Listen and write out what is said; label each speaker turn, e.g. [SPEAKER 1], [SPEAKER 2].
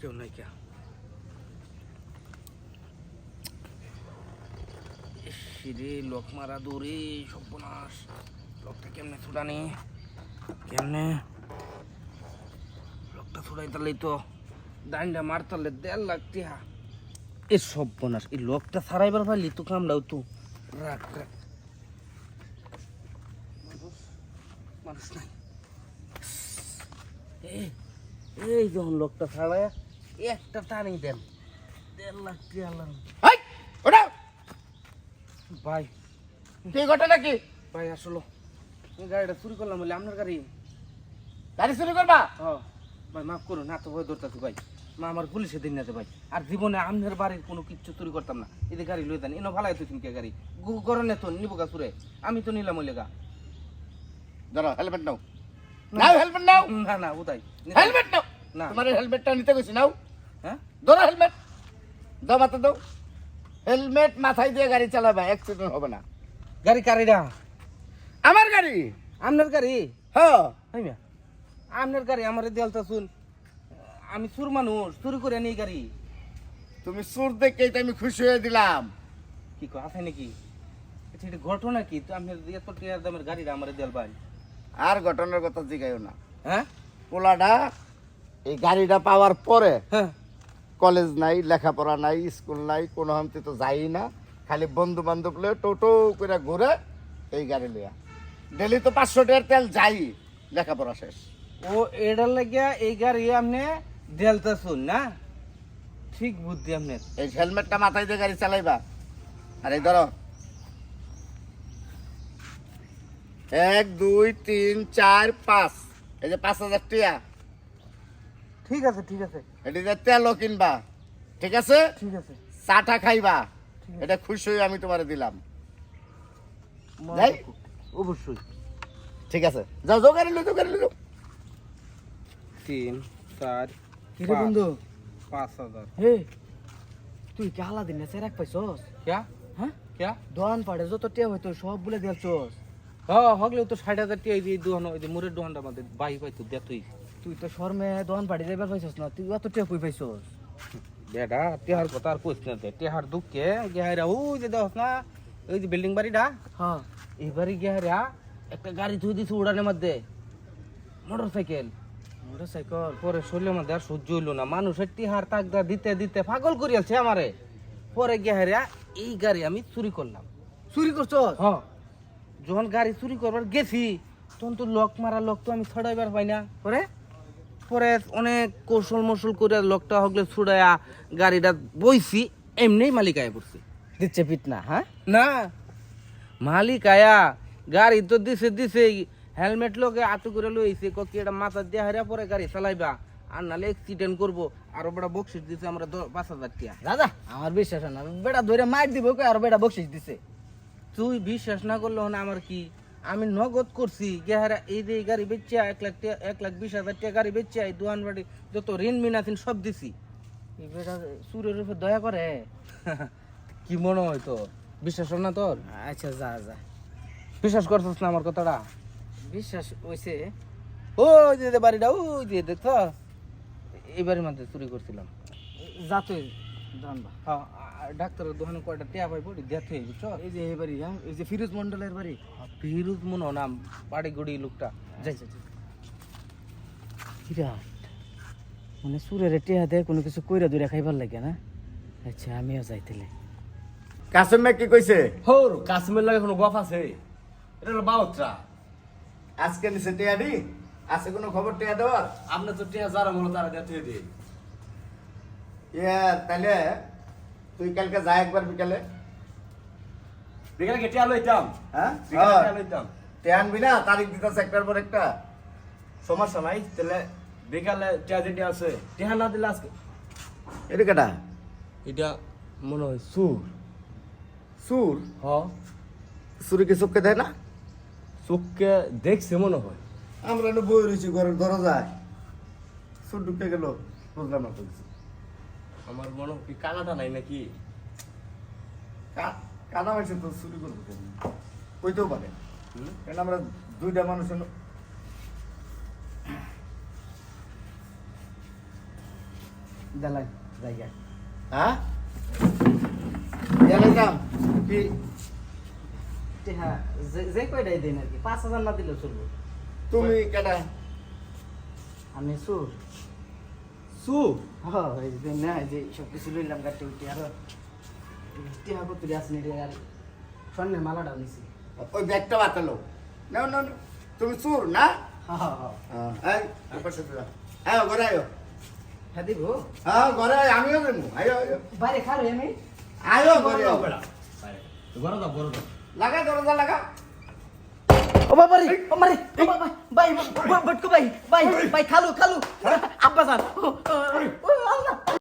[SPEAKER 1] কেউ নাই কে রে লোক মারা দৌড়ে সর্বনাশ লোকটা কেমনে ছুটানি কেমনে লোকটা ছুটাই তাহলেই তো ডাইনটা মারতালে দেড় লাখ টিহা এ সর্বনাশ এই লোকটা সারাইবার পারলি তো কামড়াও তো রাখ রাখ মানুষ নাই এই যখন লোকটা ছাড়ায় একটা টানি দেন। দেড় লাখ
[SPEAKER 2] ওটা!
[SPEAKER 1] ভাই।
[SPEAKER 2] কি ঘটনা কি
[SPEAKER 1] ভাই আসলো। এই গাড়িটা চুরি করলাম বলে আপনার গাড়ি।
[SPEAKER 2] গাড়ি চুরি করবা?
[SPEAKER 1] হ ভাই মাফ করুন না তো ভয় ধরতেছি ভাই। মা আমার পুলিশে দিন না ভাই। আর জীবনে আপনার বাড়ির কোনো কিচ্ছু চুরি করতাম না। এদের গাড়ি লই দেন এনো ভালাই তো কে গাড়ি। গরনে তো নিবো গা চুরে আমি তো নিলাম ওই লেগা।
[SPEAKER 2] ধরো হেলমেট নাও। নাও হেলমেট নাও।
[SPEAKER 1] না না উদাই।
[SPEAKER 2] হেলমেট নাও।
[SPEAKER 1] না।
[SPEAKER 2] তোমার হেলমেটটা নিতে গেছি নাও।
[SPEAKER 1] হ্যাঁ?
[SPEAKER 2] ধরো হেলমেট। দাও মাথা দাও। হেলমেট মাথায় দিয়ে গাড়ি চালাবে অ্যাক্সিডেন্ট হবে না।
[SPEAKER 1] গাড়ি কারিরা
[SPEAKER 2] আমার গাড়ি?
[SPEAKER 1] আপনার গাড়ি?
[SPEAKER 2] হ্যাঁ।
[SPEAKER 1] আপনার গাড়ি আমার দেয়ালটা শুন আমি চুর মানুষ চুরি করে নেই গাড়ি।
[SPEAKER 2] তুমি সুর দেখে তো আমি খুশি হয়ে দিলাম।
[SPEAKER 1] কি কো আছে নাকি? এটা ঘটনা কি? তো আপনার এত টাকার দামের গাড়িটা আমার দেয়াল ভাই।
[SPEAKER 2] আর ঘটনার কথা জিগাইও না।
[SPEAKER 1] হ্যাঁ?
[SPEAKER 2] পোলাটা এই গাড়িটা পাওয়ার পরে
[SPEAKER 1] হ্যাঁ।
[SPEAKER 2] কলেজ নাই লেখাপড়া নাই স্কুল নাই কোনো হামতে তো যাই না। খালি বন্ধু বান্ধব লয়ে টোটো করে ঘুরে এই গাড়ি লইয়া। ডেলি তো পাঁচশো টাকার তেল যাই লেখাপড়া শেষ।
[SPEAKER 1] ও এটার লাগিয়া এই গাড়ি আপনি দেলতা শুন না? ঠিক বুদ্ধি আপনি
[SPEAKER 2] এই হেলমেটটা মাথায় দিয়ে গাড়ি চালাইবা। আর এই ধরো। এক দুই তিন চার পাঁচ। এই যে পাঁচ হাজার টিয়া।
[SPEAKER 1] ঠিক আছে ঠিক আছে।
[SPEAKER 2] এটি তেলও কিনবা ঠিক আছে?
[SPEAKER 1] ঠিক আছে।
[SPEAKER 2] চাটা খাইবা এটা খুশি হয়ে আমি তোমারে দিলাম। যাই?
[SPEAKER 1] অবশ্যই।
[SPEAKER 2] ঠিক আছে। যাও যাও গাড়ি লো যাও গাড়ি লো
[SPEAKER 1] তিন চার
[SPEAKER 3] কিরে। বন্ধু?
[SPEAKER 1] পাঁচ হাজার।
[SPEAKER 3] হে তুই কি হালা দিন না এক পাইছস?
[SPEAKER 1] ক্যা?
[SPEAKER 3] হ্যাঁ? দোয়ান পাড়ে যত টিয়া হইতো সব বলে দিয়েছস
[SPEAKER 1] হ্যাঁ হগলেও তো ষাট হাজার টিয়া এই যে দোহানো ওই যে মুরের দোহানটা আমাদের বাই পাইতো দে তুই।
[SPEAKER 3] তুই তো শর্মে দোয়ান পাড়ে যাইবার পাইছস না তুই অত টিয়া কই পাইছস।
[SPEAKER 1] বেটা টেহার কথা আর কইস না টেহার দুঃখে গেহারা ওই যে দেখ না ওই যে বিল্ডিং বাড়িটা?
[SPEAKER 3] হ্যাঁ।
[SPEAKER 1] এবারে গেহারা একটা গাড়ি থুই দিছে উড়ানের মধ্যে। মোটর সাইকেল
[SPEAKER 3] মোটর সাইকেল
[SPEAKER 1] পরে শরীরের মধ্যে আর সহ্য হইল না। মানুষের টিহার তাকদা দিতে দিতে পাগল করিয়াছে আমারে। পরে গেহারা এই গাড়ি আমি চুরি করলাম।
[SPEAKER 3] চুরি করছস?
[SPEAKER 1] হ্যাঁ। যখন গাড়ি চুরি করবার গেছি তখন তো লক মারা লক তো আমি ছড়াইবার পাই না।
[SPEAKER 3] পরে?
[SPEAKER 1] পরে অনেক কৌশল মশল করে লোকটা হগলে ছুড়াইয়া গাড়িটা বইছি এমনি মালিক আয়া পড়ছে।
[SPEAKER 3] দিচ্ছে পিট না হ্যাঁ?
[SPEAKER 1] না মালিক আয়া গাড়ি তো দিছে দিছে হেলমেট লোকে আটু করে লইছে কি এটা মাথা দিয়ে হারিয়া পরে গাড়ি চালাইবা আর নালে অ্যাক্সিডেন্ট করব আরও বড় বকশিস দিছে আমরা পাঁচ হাজার টিয়া।
[SPEAKER 3] দাদা আমার বিশ্বাস না বেটা ধরে মার দিব কই আর বেটা বকশিস দিছে।
[SPEAKER 1] তুই বিশ্বাস না করলে না আমার কি আমি নগদ করছি। গেহারা এই যে গাড়ি বেচিয়া এক লাখ এক লাখ বিশ হাজার টাকা গাড়ি বেচিয়া এই দোয়ান বাড়ি যত ঋণ মিন আছেন সব দিছি।
[SPEAKER 3] বেটা সুরের উপর দয়া করে।
[SPEAKER 1] কি মনে হয় তোর? বিশ্বাস না তোর?
[SPEAKER 3] আচ্ছা যা যা।
[SPEAKER 1] বিশ্বাস করছিস না আমার কথাটা?
[SPEAKER 3] বিশ্বাস হইছে।
[SPEAKER 1] ও যে বাড়িটা ওই যে দেখছ? এই বাড়ির মধ্যে চুরি করছিলাম।
[SPEAKER 3] যা তুই
[SPEAKER 1] হ্যাঁ ডাক্তারের দোকানে কয়টা টিয়া পাই পড়ি দেখ হয়ে বুঝছ
[SPEAKER 3] এই যে এই বাড়ি হ্যাঁ? এই যে ফিরোজ মন্ডলের বাড়ি।
[SPEAKER 1] ফিরুজ মনে হয় নাম বাড়ি গুড়ি লোকটা।
[SPEAKER 3] যাই যাই। বিরাট। মানে সুরের টেহা দেয় কোনো কিছু কইরা দূরে খাইবার লাগে না? আচ্ছা আমিও যাইতেলে
[SPEAKER 2] কাসেম কি কইছে?
[SPEAKER 4] হোর কাশ্মীর লাগে কোনো গপ আছে? এটা হলো বাউত্রা।
[SPEAKER 2] আজকে নিছে টিয়া দি? আছে কোনো খবর টিয়া দেওয়ার?
[SPEAKER 4] আপনি তো টিয়া যারা মনে তারা দেখতে দিই
[SPEAKER 2] ইয়ার তাহলে তুই কালকে যা একবার বিকালে।
[SPEAKER 4] বিকেলে কি টিয়া লইতাম।
[SPEAKER 2] হ্যাঁ?
[SPEAKER 4] বিকেলে
[SPEAKER 2] আনবি না তারিখ দিতেছে একটার পর একটা।
[SPEAKER 4] সমস্যা নাই তাহলে বিকালে দিতে আছে টিয়া না দিলে আজকে
[SPEAKER 2] এটা কেটা
[SPEAKER 4] এটা মনে হয় সুর।
[SPEAKER 2] সুর?
[SPEAKER 4] হ।
[SPEAKER 2] সুরে কি চোখকে দেয় না?
[SPEAKER 4] চোখকে দেখছে মনে হয়।
[SPEAKER 2] আমরা বই রয়েছি ঘরের দরজায়। সুর ঢুকে গেল বুঝলাম না তো কিছু।
[SPEAKER 4] আমার মনে হয় কি কানাটা নাই নাকি?
[SPEAKER 2] কা- কানা হয়েছে তো চুরি করব কেন? কইতেও পারে। কারণ আমরা দুইটা মানুষের
[SPEAKER 3] দেলাই জায়গা।
[SPEAKER 2] হ্যাঁ? কি?
[SPEAKER 3] টিহা যে যে কয়টাই দিন আর কি পাঁচ হাজার না দিলেও চলবো।
[SPEAKER 2] তুমি কেটা
[SPEAKER 3] আমি সুর
[SPEAKER 4] সু
[SPEAKER 3] হ্যাঁ এই যে না এই যে সব কিছু লইলাম গাড়ি উঠি আর টিহা কত আসনি রে আর স্বর্ণের মালাটাও নিছি
[SPEAKER 2] ওই ব্যাগটা বাতালো না না না। তুমি চুর না
[SPEAKER 3] হ্যাঁ হ্যাঁ হ্যাঁ
[SPEAKER 2] আয়ো ঘরে আয়ো
[SPEAKER 3] হ্যাঁ দিব
[SPEAKER 2] হ্যাঁ ঘরে আমিও দেবো আয়ো আয়ো
[SPEAKER 3] বাইরে খাবে আমি
[SPEAKER 2] আয়ো ঘরে
[SPEAKER 4] দাও
[SPEAKER 2] লাগা দরজা লাগা
[SPEAKER 3] ও বাবা রে ও মারে ও বাবা ভাই বটকো ভাই ভাই ভাই খালু খালু আব্বা স্যার ও আল্লাহ